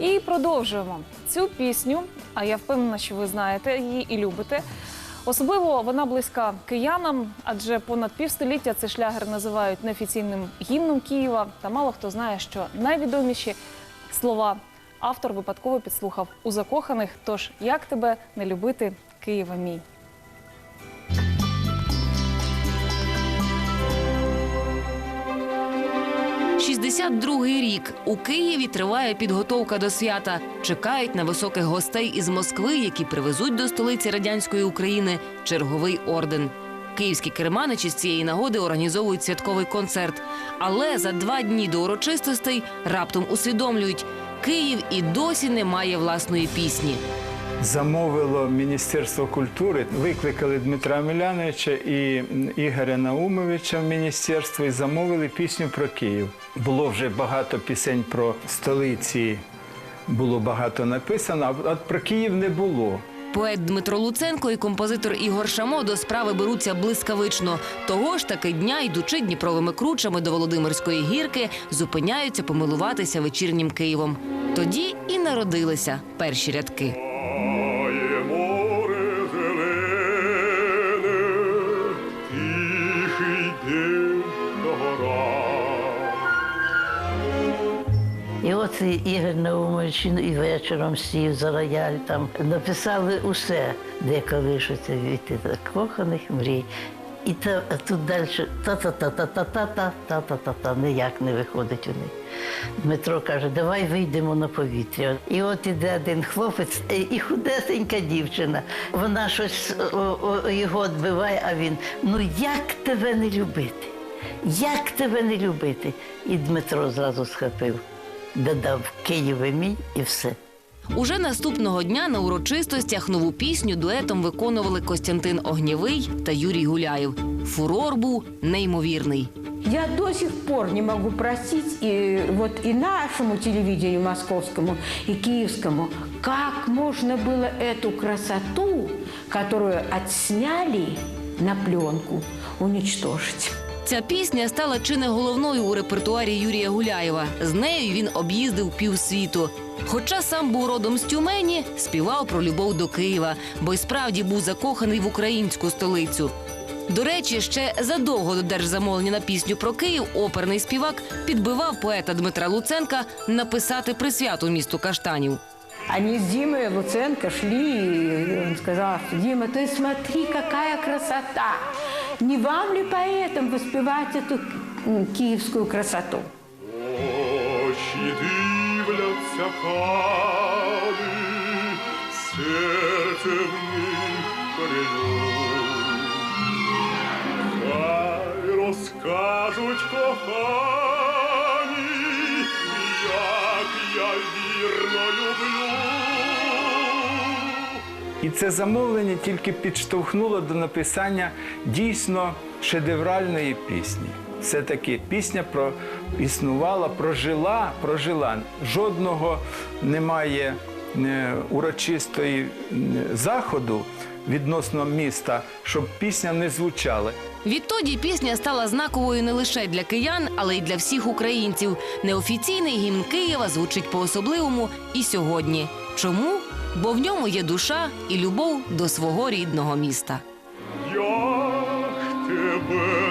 І продовжуємо цю пісню. А я впевнена, що ви знаєте її і любите. Особливо вона близька киянам, адже понад півстоліття цей шлягер називають неофіційним гімном Києва. Та мало хто знає, що найвідоміші слова автор випадково підслухав у закоханих. Тож як тебе не любити, Києва мій? 62-й рік у Києві триває підготовка до свята. Чекають на високих гостей із Москви, які привезуть до столиці радянської України черговий орден. Київські керманичі з цієї нагоди організовують святковий концерт. Але за два дні до урочистостей раптом усвідомлюють, Київ і досі не має власної пісні. Замовило Міністерство культури, викликали Дмитра Миляновича і Ігоря Наумовича в міністерство і замовили пісню про Київ. Було вже багато пісень про столиці, було багато написано, а про Київ не було. Поет Дмитро Луценко і композитор Ігор Шамо до справи беруться блискавично. Того ж таки дня, йдучи Дніпровими кручами до Володимирської гірки, зупиняються помилуватися вечірнім Києвом. Тоді і народилися перші рядки. От Ігор Наумович і вечором сів за рояль, там написали усе, де коли що це від закоханих мрій. І та, тут далі та-та-та-та-та-та-та, та-та-та-та, ніяк не виходить у них. Дмитро каже, давай вийдемо на повітря. І от іде один хлопець е, і худесенька дівчина. Вона щось його відбиває, а він ну як тебе не любити? Як тебе не любити? І Дмитро зразу схопив, додав Києве мій і все. Уже наступного дня на урочистостях нову пісню дуетом виконували Костянтин Огнєвий та Юрій Гуляєв. Фурор був неймовірний. Я до сих пор не могу простить и вот и нашему телевидению московскому, и киевскому, как можно было эту красоту, которую отсняли на пленку, уничтожить. Ця пісня стала чи не головною у репертуарі Юрія Гуляєва. З нею він об'їздив півсвіту. Хоча сам був родом з Тюмені, співав про любов до Києва, бо й справді був закоханий в українську столицю. До речі, ще задовго до держзамовлення на пісню про Київ оперний співак підбивав поета Дмитра Луценка написати присвяту місту Каштанів. Они с Димой Луценко шли, и он сказал, что, Дима, ты смотри, какая красота! Не вам ли поэтам воспевать эту м, киевскую красоту? Очі дивляться кали, серце в них перейом. Хай розкажуть кохані, як я вірно люблю. І це замовлення тільки підштовхнуло до написання дійсно шедевральної пісні. Все-таки пісня про існувала, прожила, прожила. Жодного немає урочистої м, заходу відносно міста, щоб пісня не звучала. Відтоді пісня стала знаковою не лише для киян, але й для всіх українців. Неофіційний гімн Києва звучить по-особливому і сьогодні. Чому? Бо в ньому є душа і любов до свого рідного міста. Як тебе